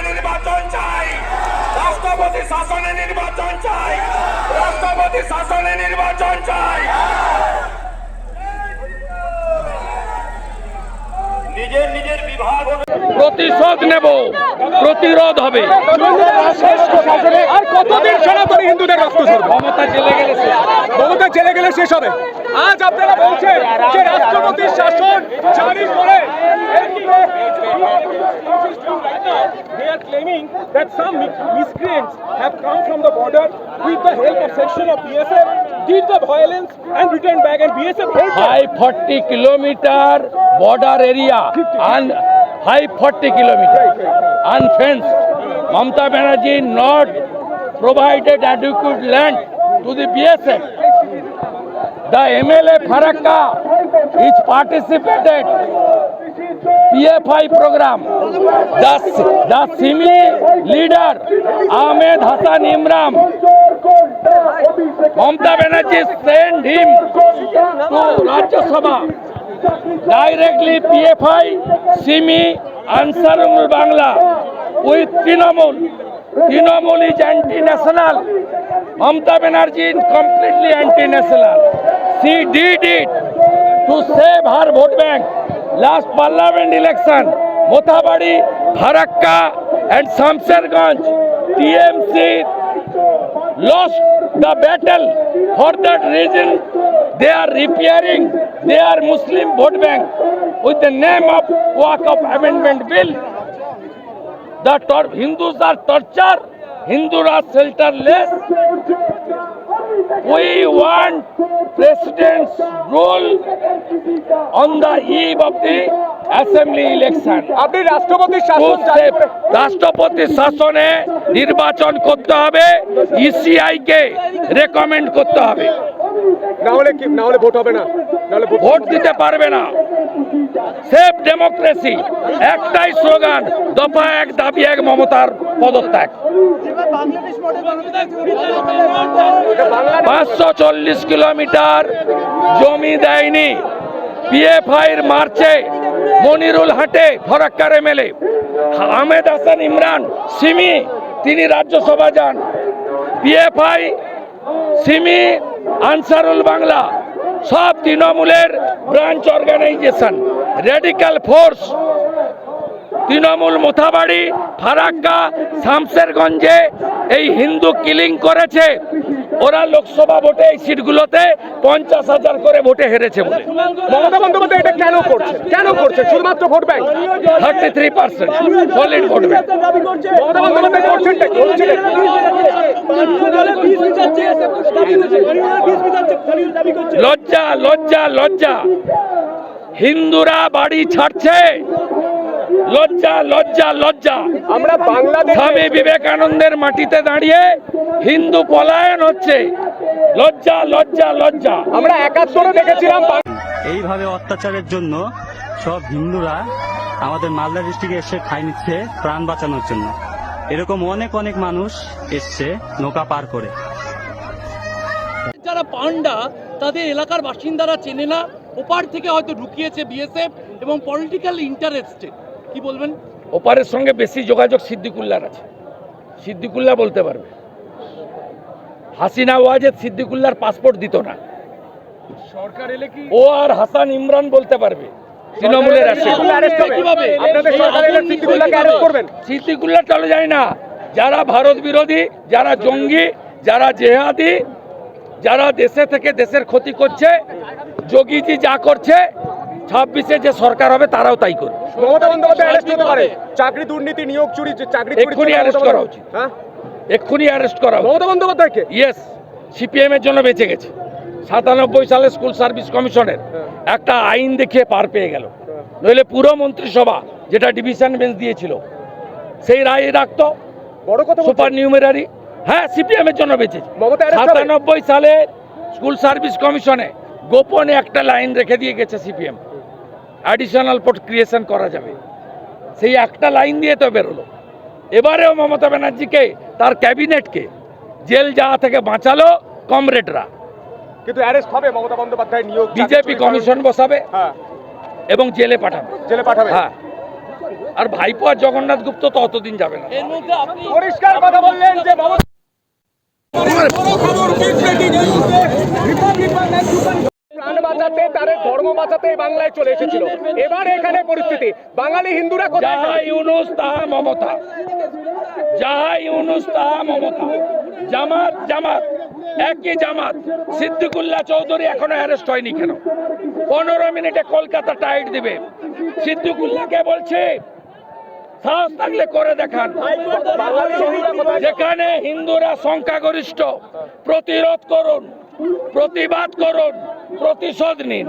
শাসনে নির্বাচন চাই রাষ্ট্রপতি শাসনে নির্বাচন চাই রাষ্ট্রপতি শাসনে নির্বাচন চাই নিজের নিজের বিভাগ প্রতিশোধ নেব প্রতিরোধ হবে আর কতদিন সনাতনী হিন্দুদের রক্ত ক্ষমতা চলে গেছে জেলে গেলে শেষ হবে আজ আপনারা বলছেন যে রাষ্ট্রপতির শাসন জারি করে that some miscreants have come from the border with the help of section of BSF, did the violence and returned back and BSF helped them. 540 kilometer border area and high 540 kilometer unfenced. Mamta Banerjee not provided adequate land to the BSF. The MLA Farakka is participated PFI program. The, the Simi leader Ahmed Hassan Imran Mamta Banerjee sent him to Rajya Sabha directly PFI, Simi, Ansarul Bangla with Tinamul. Trinamool is anti-national. Mamata Banerjee is completely anti-national. She did it to save her vote bank. Last parliament election, Mothabadi, Farakka and Shamsherganj, TMC lost the battle. For that reason, they are repairing their Muslim vote bank with the name of Waqf Amendment Bill. the tor- Hindus are tortured, Hindus are shelterless. We want president's rule on the eve of the assembly election আপনি রাষ্ট্রপতি শাসন রাষ্ট্রপতি শাসনে নির্বাচন করতে হবে ECI e কে recommend করতে হবে না হলে কি না হলে ভোট হবে না না ভোট দিতে পারবে না সেফ ডেমোক্রেসি একটাই স্লোগান দফা এক দাবি এক মমতার পদত্যাগ পাঁচশো চল্লিশ কিলোমিটার জমি দেয়নি পিএফআইর মার্চে মনিরুল হাটে ফরাক্কারে মেলে আহমেদ হাসান ইমরান সিমি তিনি রাজ্যসভা যান পিএফআই সিমি আনসারুল বাংলা সব তৃণমূলের branch organisation radical force Trinamool Mothabari Farakka শামসেরগঞ্জে এই হিন্দু কিলিং করেছে ওরা লোকসভা ভোটে এই সিটগুলোতে পঞ্চাশ হাজার করে ভোটে হেরেছে বলে মমতা বন্দ্যোপাধ্যায় এটা কেন করছে কেন করছে শুধুমাত্র vote bank thirty three percent solid vote bank Mamata Bandyopadhyay করছেন লজ্জা লজ্জা লজ্জা হিন্দুরা বাড়ি ছাড়ছে লজ্জা লজ্জা লজ্জা আমরা বাংলাদেশ স্বামী বিবেকানন্দের মাটিতে দাঁড়িয়ে হিন্দু পলায়ন হচ্ছে লজ্জা লজ্জা লজ্জা আমরা একাত্তরে দেখেছিলাম এইভাবে অত্যাচারের জন্য সব হিন্দুরা আমাদের মালদা ডিস্ট্রিক্টে এসে খাই নিচ্ছে প্রাণ বাঁচানোর জন্য এরকম অনেক অনেক মানুষ এসছে নৌকা পার করে যারা পান্ডা তাদের এলাকার বাসিন্দারা চেনে না ওপার থেকে হয়তো ঢুকিয়েছে বিএসএফ এবং পলিটিক্যাল ইন্টারেস্টে কি বলবেন ওপারের সঙ্গে বেশি যোগাযোগ সিদ্দিকুল্লার আছে সিদ্দিকুল্লা বলতে পারবে হাসিনা ওয়াজেদ সিদ্দিকুল্লার পাসপোর্ট দিত না সরকার এলে কি ও আর হাসান ইমরান বলতে পারবে তৃণমূলের সিদ্দিকুল্লা চলে যায় না যারা ভারত বিরোধী যারা জঙ্গি যারা জেহাদি যারা দেশে থেকে দেশের ক্ষতি করছে যোগীজি যা করছে ছাব্বিশে যে সরকার হবে তারাও তাই করবে চাকরি দুর্নীতি নিয়োগ চুরি চাকরি এক্ষুনি অ্যারেস্ট হ্যাঁ? করা উচিত এক্ষুনি অ্যারেস্ট করা মমতা বন্দ্যোপাধ্যায়কে ইয়েস সিপিএম এর জন্য বেঁচে গেছে সাতানব্বই সালে স্কুল সার্ভিস কমিশনের একটা আইন দেখিয়ে পার পেয়ে গেল হ্যাঁ। নইলে পুরো মন্ত্রিসভা যেটা ডিভিশন বেঞ্চ দিয়েছিল সেই রায় রাখত বড় কথা সুপার নিউমেরারি হ্যাঁ সিপিএম এর জন্য বেঁচেছে সাতানব্বই সালে স্কুল সার্ভিস কমিশনে গোপনে একটা লাইন রেখে দিয়ে গেছে সিপিএম অ্যাডিশনাল পোর্ট ক্রিয়েশন করা যাবে সেই একটা লাইন দিয়ে তো বেরোলো এবারেও মমতা ব্যানার্জিকে তার ক্যাবিনেটকে জেল যাওয়া থেকে বাঁচালো কমরেডরা কিন্তু অ্যারেস্ট হবে মমতা বন্দ্যোপাধ্যায় নিয়োগ বিজেপি কমিশন বসাবে এবং জেলে পাঠাবে জেলে পাঠাবে হ্যাঁ আর ভাইপো আর জগন্নাথ গুপ্ত তো অতদিন যাবে না পরিষ্কার কথা বললেন যে মমতা বাঁচাতে তারে ধর্ম বাঁচাতে বাংলায় চলে এসেছিল এবার এখানে পরিস্থিতি বাঙালি হিন্দুরা ইউনুস তাহা মমতা যাহা ইউনুস তাহা মমতা জামাত জামাত একই জামাত সিদ্দিকুল্লাহ চৌধুরী এখনো অ্যারেস্ট হয়নি কেন পনেরো মিনিটে কলকাতা টাইট দিবে সিদ্দিকুল্লাহকে বলছে সাহস থাকলে করে দেখান যেখানে হিন্দুরা সংখ্যাগরিষ্ঠ প্রতিরোধ করুন প্রতিবাদ করুন প্রতিশোধ নিন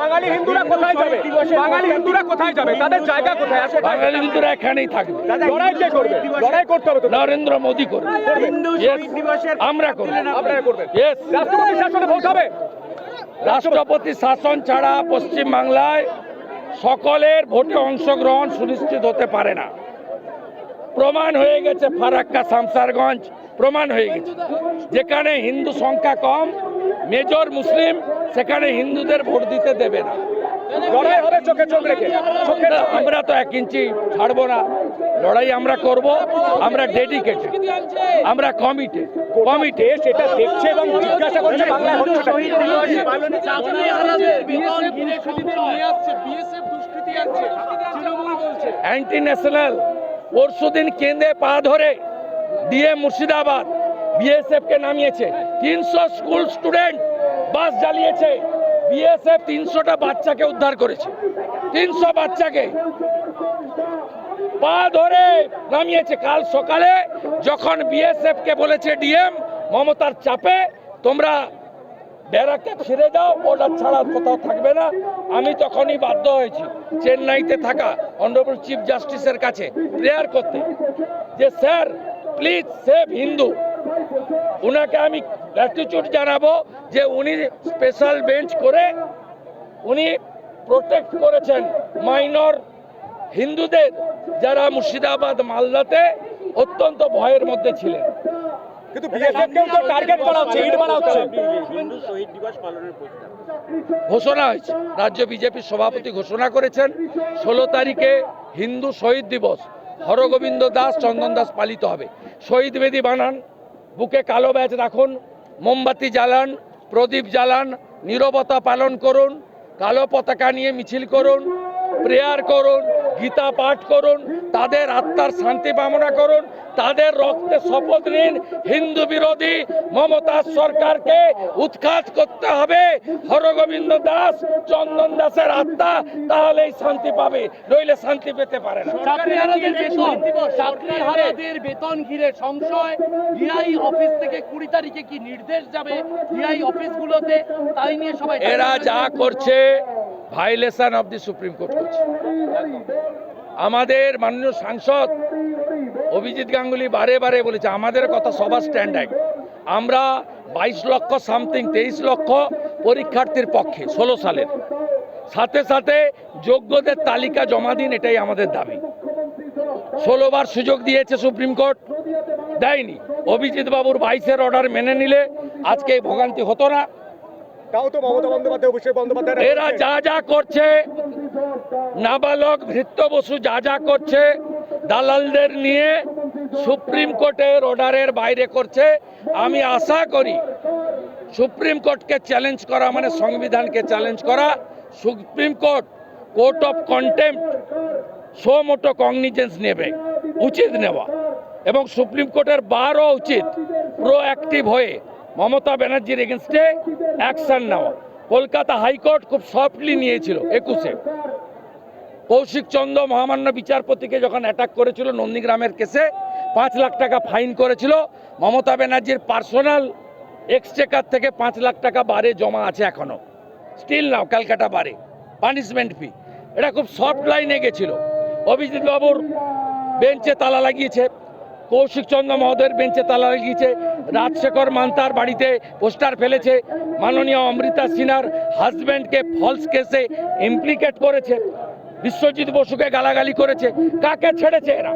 বাঙালি হিন্দুরা এখানেই থাকবে নরেন্দ্র মোদী করবে আমরা করবো রাষ্ট্রপতি রাষ্ট্রপতি শাসন ছাড়া পশ্চিম বাংলায় সকলের ভোটে অংশগ্রহণ সুনিশ্চিত হতে পারে না প্রমাণ হয়ে গেছে ফারাক্কা শামসারগঞ্জ প্রমাণ হয়ে গেছে যেখানে হিন্দু সংখ্যা কম মেজর মুসলিম সেখানে হিন্দুদের ভোট দিতে দেবে না আমরা তো এক ইঞ্চি ছাড়বো না লড়াই আমরা করব আমরা ডেডিকেটেড আমরা কমিটে কমিটে সেটা দেখছে এবং জিজ্ঞাসা করছে অ্যান্টি ন্যাশনাল পরশুদিন কেন্দ্রে পা ধরে ডিএম মুর্শিদাবাদ বিএসএফ কে নামিয়েছে তিনশো স্কুল স্টুডেন্ট বাস জ্বালিয়েছে বিএসএফ তিনশোটা বাচ্চাকে উদ্ধার করেছে তিনশো বাচ্চাকে পা ধরে নামিয়েছে কাল সকালে যখন বিএসএফ কে বলেছে ডিএম মমতার চাপে তোমরা ব্যারাকে ছেড়ে দাও ওটা ছাড়া কোথাও থাকবে না আমি তখনই বাধ্য হয়েছি চেন্নাইতে থাকা অনারেবল চিফ জাস্টিসের কাছে প্রেয়ার করতে যে স্যার প্লিজ সেভ হিন্দু ওনাকে আমি গ্র্যাটিচিউড জানাবো যে উনি স্পেশাল বেঞ্চ করে উনি প্রোটেক্ট করেছেন মাইনর হিন্দুদের যারা মুর্শিদাবাদ মালদাতে অত্যন্ত ভয়ের মধ্যে ছিলেন ঘোষণা হয়েছে রাজ্য বিজেপির সভাপতি ঘোষণা করেছেন ষোলো তারিখে হিন্দু শহীদ দিবস হরগোবিন্দ দাস চন্দন দাস পালিত হবে শহীদ বেদি বানান বুকে কালো ব্যাচ রাখুন মোমবাতি জ্বালান প্রদীপ জ্বালান নিরবতা পালন করুন কালো পতাকা নিয়ে মিছিল করুন প্রেয়ার করুন গীতা পাঠ করুন তাদের আত্মার শান্তি কামনা করুন তাদের রক্তে শপথ নিন হিন্দু বিরোধী মমতা সরকারকে উৎখাত করতে হবে হরগোবিন্দ দাস চন্দন দাসের আত্মা তাহলেই শান্তি পাবে নইলে শান্তি পেতে পারে বেতন ঘিরে সংশয় ডিআই অফিস থেকে কুড়ি তারিখে কি নির্দেশ যাবে ডিআই অফিস গুলোতে তাই নিয়ে সবাই এরা যা করছে violation of the supreme court করছে আমাদের মাননীয় সাংসদ অভিজিৎ গাঙ্গুলি বারে বারে বলেছে আমাদের কথা সবার স্ট্যান্ডার্ড আমরা বাইশ লক্ষ সামথিং তেইশ লক্ষ পরীক্ষার্থীর পক্ষে ষোলো সালের সাথে সাথে যোগ্যদের তালিকা জমা দিন এটাই আমাদের দাবি ষোলোবার সুযোগ দিয়েছে সুপ্রিম কোর্ট দেয়নি অভিজিৎ বাবুর বাইশের অর্ডার মেনে নিলে আজকে এই ভোগান্তি হতো না তাও তো মমতা বন্দ্যোপাধ্যায় অভিষেক বন্দ্যোপাধ্যায় এরা যা যা করছে নাবালক ভৃত্য বসু যা যা করছে দালালদের নিয়ে সুপ্রিম কোর্টের অর্ডারের বাইরে করছে আমি আশা করি সুপ্রিম কোর্টকে চ্যালেঞ্জ করা মানে সংবিধানকে চ্যালেঞ্জ করা supreme court court of contempt suo motu cognizance নেবে উচিত নেওয়া এবং সুপ্রিম কোর্টের বারও উচিত প্রো অ্যাক্টিভ হয়ে মমতা ব্যানার্জির এগেনস্টে অ্যাকশান নেওয়া কলকাতা হাইকোর্ট খুব সফটলি নিয়েছিল একুশে কৌশিক চন্দ্র মহামান্য বিচারপতিকে যখন অ্যাটাক করেছিল নন্দীগ্রামের কেসে পাঁচ লাখ টাকা ফাইন করেছিল মমতা ব্যানার্জির পার্সোনাল এক্সচেকার থেকে পাঁচ লাখ টাকা বারে জমা আছে এখনও স্টিল নাও ক্যালকাটা বারে পানিশমেন্ট ফি এটা খুব সফট লাইনে গেছিল অভিজিৎ বাবুর বেঞ্চে তালা লাগিয়েছে কৌশিক চন্দ্র মহোদয়ের বেঞ্চে তালা লাগিয়েছে রাজশেখর মান্তার বাড়িতে পোস্টার ফেলেছে মাননীয় অমৃতা সিনার হাজব্যান্ডকে ফলস কেসে ইমপ্লিকেট করেছে বিশ্বজিৎ বসুকে গালাগালি করেছে কাকে ছেড়েছে এরা